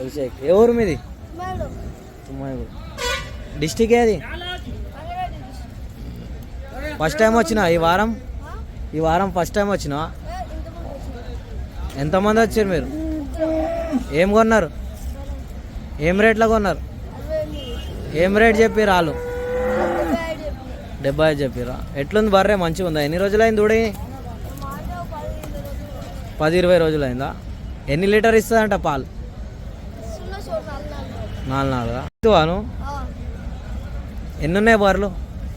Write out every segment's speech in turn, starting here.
అభిషేక్. ఏ ఊరు మీది? డిస్టిక్ ఏది? ఫస్ట్ టైం వచ్చినా ఈ వారం? ఈ వారం ఫస్ట్ టైం వచ్చినా ఎంతమంది వచ్చారు మీరు? ఏం కొన్నారు? ఏం రేట్లో కొన్నారు? ఏం రేట్ చెప్పారు వాళ్ళు? డెబ్బై ఐదు చెప్పారా ఎట్లుంది బర్రే? మంచిగా ఉందా? ఎన్ని రోజులైంది దూడి పది ఇరవై రోజులైందా? ఎన్ని లీటర్ ఇస్తుందంట పాలు? నాలుగు నాలుగా? ఇస్తువాను ఎన్ని ఉన్నాయి బర్రెలు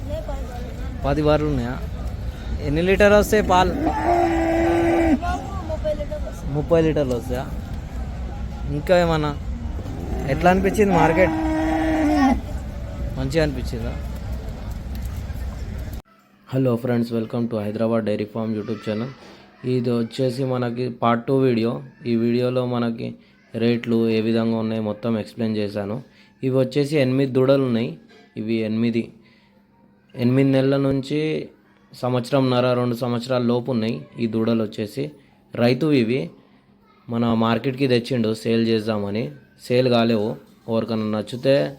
నే పది బర్రెలు ఉన్నాయా? ఎన్ని లీటర్ వస్తాయి పాలు? లీటర్లు ముప్పై లీటర్లు వస్తాయా? ఇంకా ఏమన్నా? ఎట్లా అనిపించింది మార్కెట్? మంచిగా అనిపించిందా? Hello friends welcome to Hyderabad dairy farm YouTube channel. ఇది వచ్చేసి మనకి పార్ట్ టూ వీడియో ఈ వీడియోలో మనకి రేట్లు ఏ విధంగా ఉన్నాయి మొత్తం ఎక్స్ప్లెయిన్ చేశాను. ఇవి వచ్చేసి ఎనిమిది దూడలు ఉన్నాయి. ఇవి ఎనిమిది ఎనిమిది నెలల నుంచి సంవత్సరంన్నర రెండు సంవత్సరాల లోపు ఉన్నాయి ఈ దూడలు వచ్చేసి. రైతు ఇవి మన మార్కెట్కి తెచ్చిండు సేల్ చేద్దామని. సేల్ కాలేవు ఎవరికన్నా నచ్చితే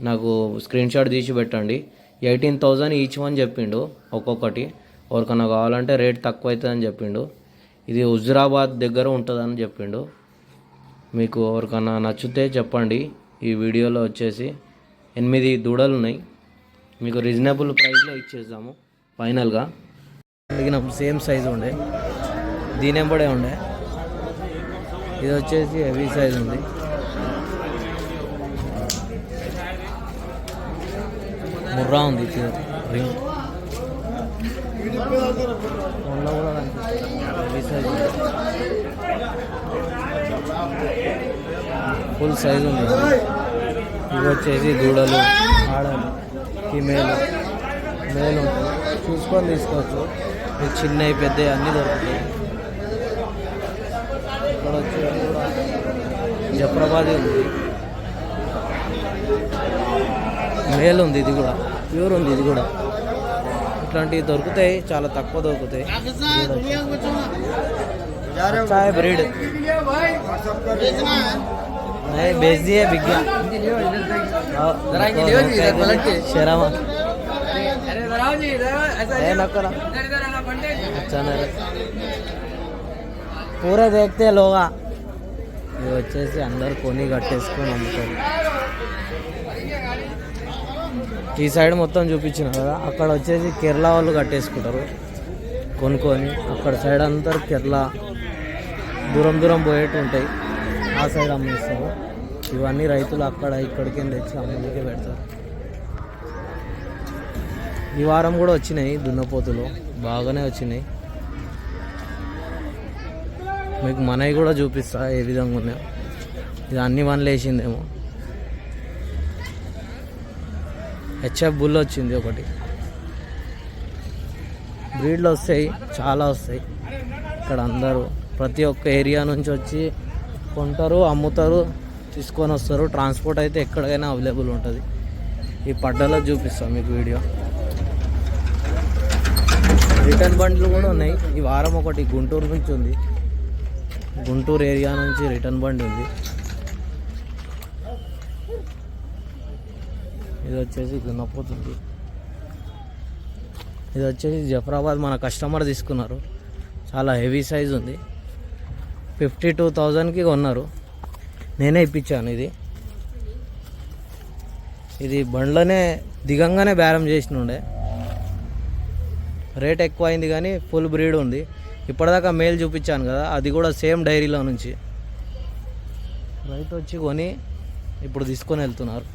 నాకు స్క్రీన్ షాట్ తీసి పెట్టండి. ఎయిటీన్ థౌజండ్ ఈచ్ వన్ చెప్పిండు ఒక్కొక్కటి. ఎవరికన్నా కావాలంటే రేట్ తక్కువ అవుతుందని చెప్పిండు. ఇది హుజురాబాద్ దగ్గర ఉంటుందని చెప్పిండు. మీకు ఎవరికన్నా నచ్చితే చెప్పండి. ఈ వీడియోలో వచ్చేసి ఎనిమిది దూడలు ఉన్నాయి. మీకు రీజనబుల్ ప్రైస్లో ఇచ్చేద్దాము. ఫైనల్గా అడిగినాం సేమ్ సైజ్ ఉండే. దీని ఎంబడే ఉండే. ఇది వచ్చేసి హెవీ సైజ్ ఉంది. ముర్రా ఉంది రింగ్ కూడా హెవీ సైజ్ ఉంది ఫుల్ సైజ్ ఉంది. ఇవి వచ్చేసి దూడలు ఆడలు ఫీమేల్ మేల్. ఉంటుంది చూసుకొని తీసుకోవచ్చు. ఇవి చిన్నవి పెద్దవి అన్నీ దొరుకుతాయి. ఇక్కడ వచ్చి జప్రబాది ఉంది. మేల్ ఉంది ఇది కూడా. ప్యూర్ ఉంది ఇది కూడా. ఇట్లాంటివి దొరుకుతాయి చాలా తక్కువ దొరుకుతాయి. చాయ్ బ్రీడ్. नहीं बेच दिए बिक गया शेरा ఏ నక్కరా अच्छा नहीं पूरे देखते हैं लोग ఇవి వచ్చేసి అందరు కొని కట్టేసుకొని అమ్ముతారు ఈ సైడ్ మొత్తం చూపించిన కదా అక్కడ వచ్చేసి కేరళ వాళ్ళు కట్టేసుకుంటారు కొనుక్కొని అక్కడ సైడ్ అంతా కేరళ దూరం దూరం పోయేట్టు ఉంటాయి ఆ సైడ్ అమ్మేస్తారు ఇవన్నీ రైతులు అక్కడ ఇక్కడికి తెచ్చి అమ్మకే పెడతారు. ఈ వారం కూడా వచ్చినాయి దున్నపోతులు. బాగానే వచ్చినాయి. మీకు మనవి కూడా చూపిస్తా ఏ విధంగా ఉన్నాయో. ఇది అన్ని వన్లు వేసిందేమో. హెచ్ఎఫ్ బుల్ వచ్చింది ఒకటి. బ్రీడ్లు వస్తాయి చాలా వస్తాయి. ఇక్కడ అందరూ ప్రతి ఒక్క ఏరియా నుంచి వచ్చి కొంటారు అమ్ముతారు తీసుకొని వస్తారు. ట్రాన్స్పోర్ట్ అయితే ఎక్కడికైనా అవైలబుల్ ఉంటుంది. ఈ పడ్డలో చూపిస్తాం మీకు వీడియో. రిటర్న్ బండ్లు కూడా ఉన్నాయి. ఈ వారం ఒకటి గుంటూరు నుంచి ఉంది. గుంటూరు ఏరియా నుంచి రిటర్న్ బండి ఉంది. ఇది వచ్చేసి దున్నపోతుంది ఇది వచ్చేసి జఫరాబాద్ మన కస్టమర్ తీసుకున్నారు. చాలా హెవీ సైజ్ ఉంది. ఫిఫ్టీ టూ థౌజండ్కి కొన్నారు. నేనే ఇప్పించాను ఇది. ఇది బండ్లనే దిగంగానే బేరం చేసినుండే. రేట్ ఎక్కువ అయింది కానీ ఫుల్ బ్రీడ్ ఉంది. ఇప్పటిదాకా మేల్ చూపించాను కదా అది కూడా సేమ్ డైరీలో నుంచి. రైతు వచ్చి కొని ఇప్పుడు తీసుకొని వెళ్తున్నారు.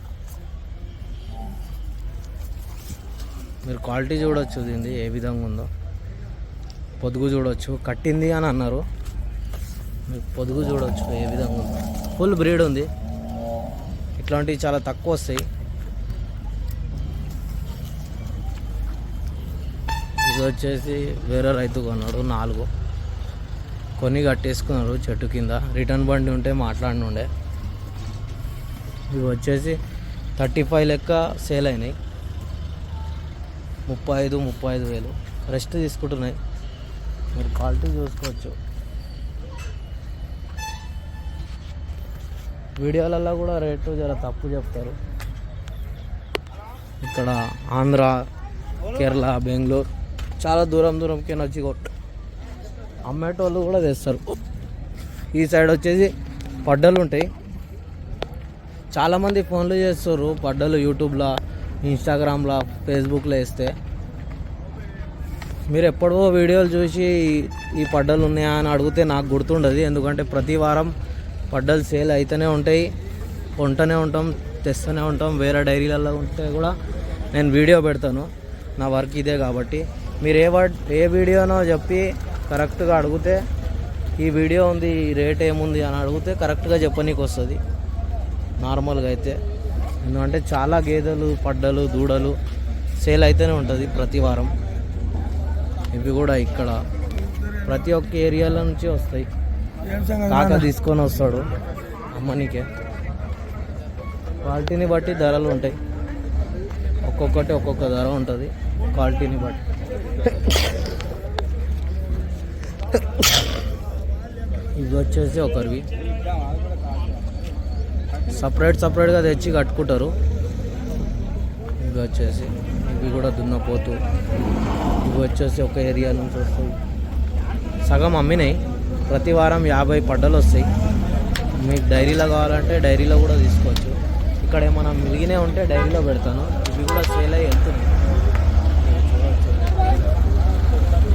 మీరు క్వాలిటీ చూడొచ్చు దీన్ని ఏ విధంగా ఉందో. పొదుగు చూడొచ్చు. కట్టింది అని అన్నారు. మీరు పొదుగు చూడొచ్చు ఏ విధంగా ఉందో. ఫుల్ బ్రీడ్ ఉంది. ఇట్లాంటివి చాలా తక్కువ వస్తాయి. ఇది వచ్చేసి వేరే రైతు కొన్నాడు నాలుగు. కొన్ని కట్టేసుకున్నాడు చెట్టు కింద. రిటర్న్ బండి ఉంటే మాట్లాడి ఉండే ఇవి వచ్చేసి థర్టీ ఫైవ్ లెక్క సేల్ అయినాయి. ముప్పై ఐదు ముప్పై ఐదు వేలు. రెస్ట్ తీసుకుంటున్నాయి. మీరు క్వాలిటీ చూసుకోవచ్చు. వీడియోలలో కూడా రేటు జర తప్పు చెప్తారు. ఇక్కడ ఆంధ్ర కేరళ బెంగళూరు చాలా దూరం దూరంకి వచ్చి కొట్టు. అమ్మేటోళ్ళు కూడా తెస్తారు. ఈ సైడ్ వచ్చేసి పడ్డలు ఉంటాయి. చాలామంది ఫోన్లు చేస్తారు పడ్డలు యూట్యూబ్లో ఇన్స్టాగ్రామ్లో ఫేస్బుక్లో వేస్తే. మీరు ఎప్పుడో వీడియోలు చూసి ఈ పడ్డలు ఉన్నాయా అని అడిగితే నాకు గుర్తుండదు. ఎందుకంటే ప్రతి వారం పడ్డలు సేల్ అయితేనే ఉంటాయి కొంటూనే ఉంటాం తెస్తూనే ఉంటాం వేరే డైరీలలో ఉంటే కూడా నేను వీడియో పెడతాను. నా వర్క్ ఇదే కాబట్టి. మీరు ఏ వర్డ్ ఏ వీడియోనో చెప్పి కరెక్ట్గా అడిగితే ఈ వీడియో ఉంది ఈ రేట్ ఏముంది అని అడిగితే కరెక్ట్గా చెప్పనీకి వస్తుంది నార్మల్గా అయితే. ఎందుకంటే చాలా గేదెలు పడ్డలు దూడలు సేల్ అయితేనే ఉంటుంది ప్రతి వారం. ఇవి కూడా ఇక్కడ. ప్రతి ఒక్క ఏరియాల నుంచి వస్తాయి. కాక తీసుకొని వస్తాడు. అమ్మనికే. క్వాలిటీని బట్టి ధరలు ఉంటాయి. ఒక్కొక్కటి ఒక్కొక్క ధర ఉంటుంది. క్వాలిటీని బట్టి. ఇవి వచ్చేసి ఒకరివి. సపరేట్ సపరేట్గా తెచ్చి కట్టుకుంటారు. ఇవి వచ్చేసి ఇవి కూడా దున్నపోతు. ఇవి వచ్చేసి ఒక ఏరియా నుంచి వస్తాయి సగం అమ్మినాయి. ప్రతి వారం యాభై పడ్డలు వస్తాయి. మీకు డైరీలో కావాలంటే డైరీలో కూడా తీసుకోవచ్చు. ఇక్కడ ఏమైనా మిగిలినే ఉంటే డైరీలో పెడతాను. ఇవి కూడా సేల్ అయ్యి వెళ్తున్నాయి.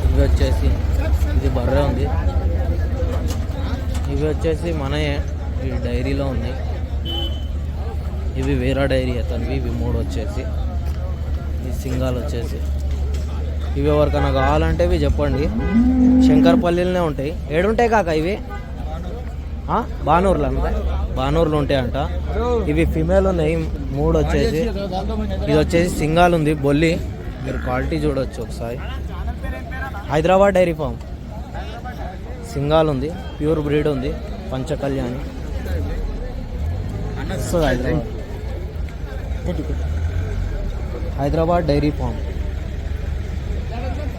ఇవి వచ్చేసి ఇది బర్రె ఉంది. ఇవి వచ్చేసి మనయే ఇవి డైరీలో ఉన్నాయి. ఇవి వేరే డైరీ అతనివి ఇవి మూడు వచ్చేసి. ఈ సింగాలు వచ్చేసి. ఇవి ఎవరికైనా కావాలంటే ఇవి చెప్పండి. శంకర్పల్లిలోనే ఉంటాయి. ఏడుంటాయి కాక ఇవి? ఆ? బానూరులో బానూర్లు బానూరులో ఉంటాయంట. ఇవి ఫిమేల్ ఉన్నాయి. మూడు వచ్చేసి. ఇది వచ్చేసి సింగాల్ ఉంది. బొల్లి. మీరు క్వాలిటీ చూడొచ్చు ఒకసారి. Hyderabad dairy form. సింగాల్ ఉంది. ప్యూర్ బ్రీడ్ ఉంది. పంచకళ్యాణి. హైదరాబాద్. Hyderabad dairy farm.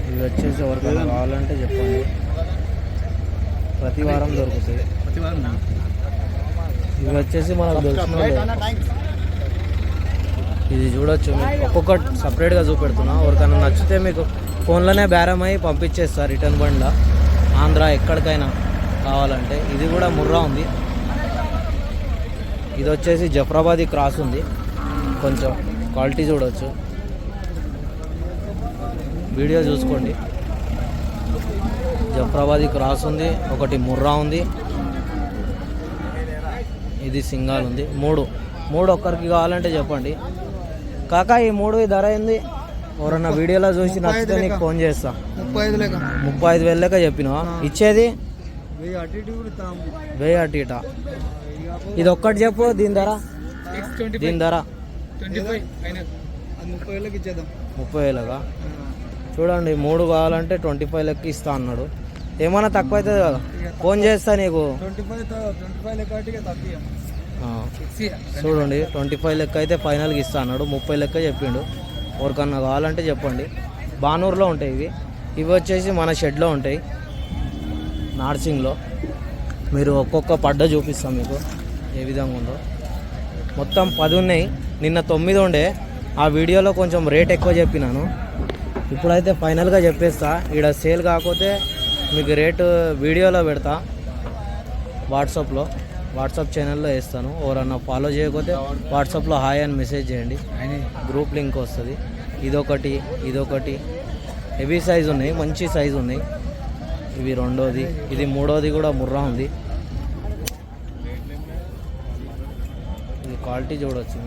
ఇవి వచ్చేసి ఎవరికైనా కావాలంటే చెప్పండి. ప్రతి వారం దొరుకుతాయి. ఇవి వచ్చేసి మనకు వాళ్ళే. ఇది చూడొచ్చు. ఒక్కొక్కటి సపరేట్గా చూపెడుతున్నా. ఎవరికైనా నచ్చితే మీకు ఫోన్లోనే బేరం అయ్యి పంపించేస్తా రిటర్న్ బండ్లో. ఆంధ్ర ఎక్కడికైనా కావాలంటే. ఇది కూడా ముర్రా ఉంది. ఇది వచ్చేసి జఫ్రాబాదీ క్రాస్ ఉంది. కొంచెం క్వాలిటీ చూడొచ్చు. వీడియో చూసుకోండి. జఫ్రాబాదీ క్రాస్ ఉంది ఒకటి ముర్రా ఉంది. ఇది సింగాల్ ఉంది. మూడు. మూడు ఒక్కరికి కావాలంటే చెప్పండి. కాకా ఈ మూడు ధర ఏంది? ఎవరన్నా వీడియోలో చూసి నచ్చితే నీకు ఫోన్ చేస్తా. ముప్పై ఐదు లేక ముప్పై ఐదు వేలు లెక్క చెప్పినావా? ఇచ్చేది? వెయ్యి అటు ఇటు ఇది ఒక్కటి చెప్పు దీని ధర? దీని ధర? వేలకి ముప్పై వేలుగా చూడండి మూడు కావాలంటే ట్వంటీ ఫైవ్ లెక్క ఇస్తా అన్నాడు. ఏమైనా తక్కువ అవుతుంది కదా ఫోన్ చేస్తా నీకు. చూడండి ట్వంటీ ఫైవ్ లెక్క అయితే ఫైనల్కి ఇస్తా అన్నాడు. ముప్పై లెక్క చెప్పిండు. ఎవరికన్నా కావాలంటే చెప్పండి. బానూరులో ఉంటాయి ఇవి. ఇవి వచ్చేసి మన షెడ్లో ఉంటాయి. నార్సింగ్లో. మీరు ఒక్కొక్క పడ్డ చూపిస్తాం మీకు ఏ విధంగా ఉందో. మొత్తం పది ఉన్నాయి. నిన్న తొమ్మిది ఉండే. ఆ వీడియోలో కొంచెం రేట్ ఎక్కువ చెప్పినాను. ఇప్పుడైతే ఫైనల్గా చెప్పేస్తా. ఇక్కడ సేల్ కాకపోతే మీకు రేటు వీడియోలో పెడతా. వాట్సాప్లో వాట్సాప్ ఛానల్లో వేస్తాను. ఎవరన్నా ఫాలో చేయకపోతే వాట్సాప్లో హాయ్ అని మెసేజ్ చేయండి. గ్రూప్ లింక్ వస్తుంది. ఇదొకటి ఇదొకటి. హెవీ సైజ్ ఉన్నాయి మంచి సైజు ఉన్నాయి. ఇవి రెండోది ఇది మూడోది కూడా ముర్రా ఉంది. ఇది క్వాలిటీ చూడవచ్చు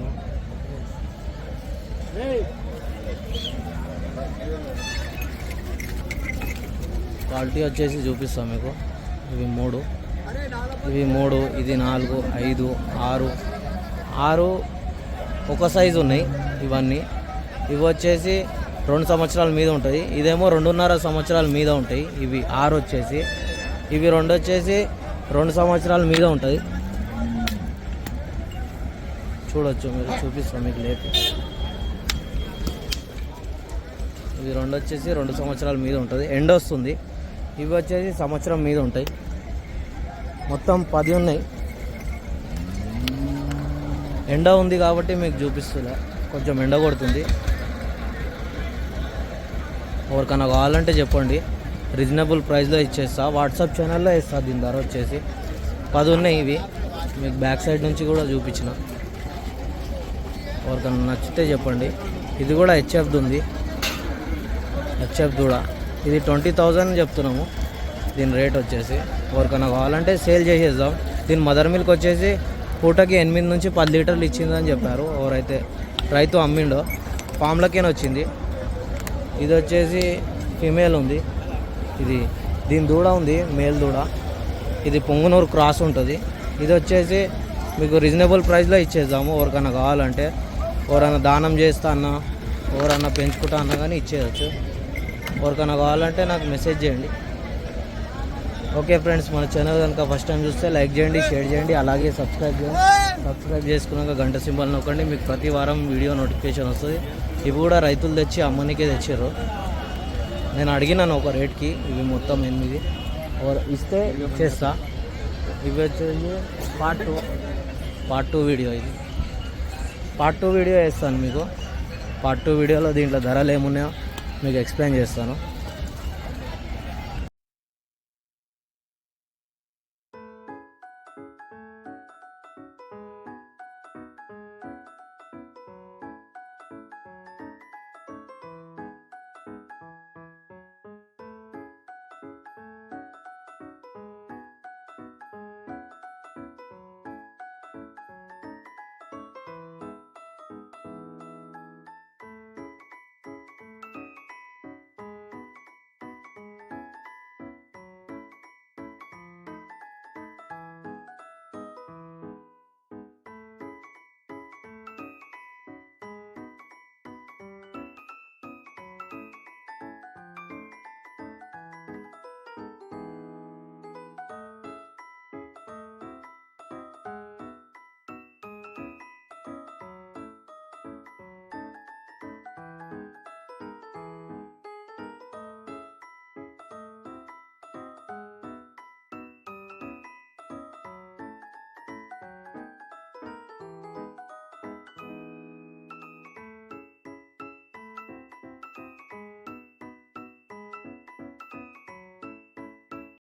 క్వాలిటీ వచ్చేసి చూపిస్తాం మీకు. ఇవి మూడు. ఇవి మూడు ఇది నాలుగు ఐదు ఆరు. ఆరు ఒక సైజు ఉన్నాయి ఇవన్నీ. ఇవి వచ్చేసి రెండు సంవత్సరాల మీద ఉంటుంది ఇదేమో రెండున్నర సంవత్సరాల మీద ఉంటాయి. ఇవి ఆరు వచ్చేసి. ఇవి రెండు వచ్చేసి రెండు సంవత్సరాల మీద ఉంటుంది చూడొచ్చు మీరు చూపిస్తాం మీకు లేపు. ఇవి రెండు వచ్చేసి రెండు సంవత్సరాల మీద ఉంటుంది. ఎండ వస్తుంది. ఇవి వచ్చేసి సంవత్సరం మీద ఉంటాయి. మొత్తం పది ఉన్నాయి. ఎండ ఉంది కాబట్టి మీకు చూపిస్తులే కొంచెం ఎండ కొడుతుంది. ఎవరికన్నా కావాలంటే చెప్పండి. రీజనబుల్ ప్రైస్లో ఇచ్చేస్తా. వాట్సాప్ ఛానల్లో ఇస్తా దీని ధర వచ్చేసి పది ఉన్నాయి ఇవి. మీకు బ్యాక్ సైడ్ నుంచి కూడా చూపించిన. ఎవరికన్నా నచ్చితే చెప్పండి. ఇది కూడా హెచ్ఎఫ్ది ఉంది. హెచ్ఎఫ్ దూడ ఇది ట్వంటీ థౌజండ్ చెప్తున్నాము. దీని రేట్ వచ్చేసి ఎవరికైనా కావాలంటే సేల్ చేసేద్దాం. దీని మదర్ మిల్క్ వచ్చేసి పూటకి ఎనిమిది నుంచి పది లీటర్లు ఇచ్చిందని చెప్పారు. ఎవరైతే రైతు అమ్మిండో ఫామ్లకేనే వచ్చింది? ఇది వచ్చేసి ఫిమేల్ ఉంది. ఇది దీని దూడ ఉంది మేల్ దూడ. ఇది పొంగునూరు క్రాస్ ఉంటుంది. ఇది వచ్చేసి మీకు రీజనబుల్ ప్రైస్లో ఇచ్చేద్దాము. ఎవరికైనా కావాలంటే ఎవరైనా దానం చేస్తా అన్నా ఎవరైనా పెంచుకుంటా అన్నా కానీ ఇచ్చేయచ్చు. ఎవరికైనా కావాలంటే నాకు మెసేజ్ చేయండి. ఓకే ఫ్రెండ్స్ మన ఛానల్ కనుక ఫస్ట్ టైం చూస్తే లైక్ చేయండి షేర్ చేయండి అలాగే సబ్స్క్రైబ్ చేయండి. సబ్స్క్రైబ్ చేసుకున్నాక గంట సింబల్ నొక్కండి మీకు ప్రతి వారం వీడియో నోటిఫికేషన్ వస్తుంది. ఇవి కూడా రైతులు తెచ్చి అమ్మనికే తెచ్చారు నేను అడిగినాను ఒక రేట్కి ఇవి మొత్తం ఎనిమిది. ఇస్తే చేస్తా. ఇవి వచ్చేసి part two part two video ఇది. పార్ట్ టూ వీడియో వేస్తాను మీకు. పార్ట్ టూ వీడియోలో దీంట్లో ధరలు ఏమున్నాయో మీకు ఎక్స్ప్లెయిన్ చేస్తాను.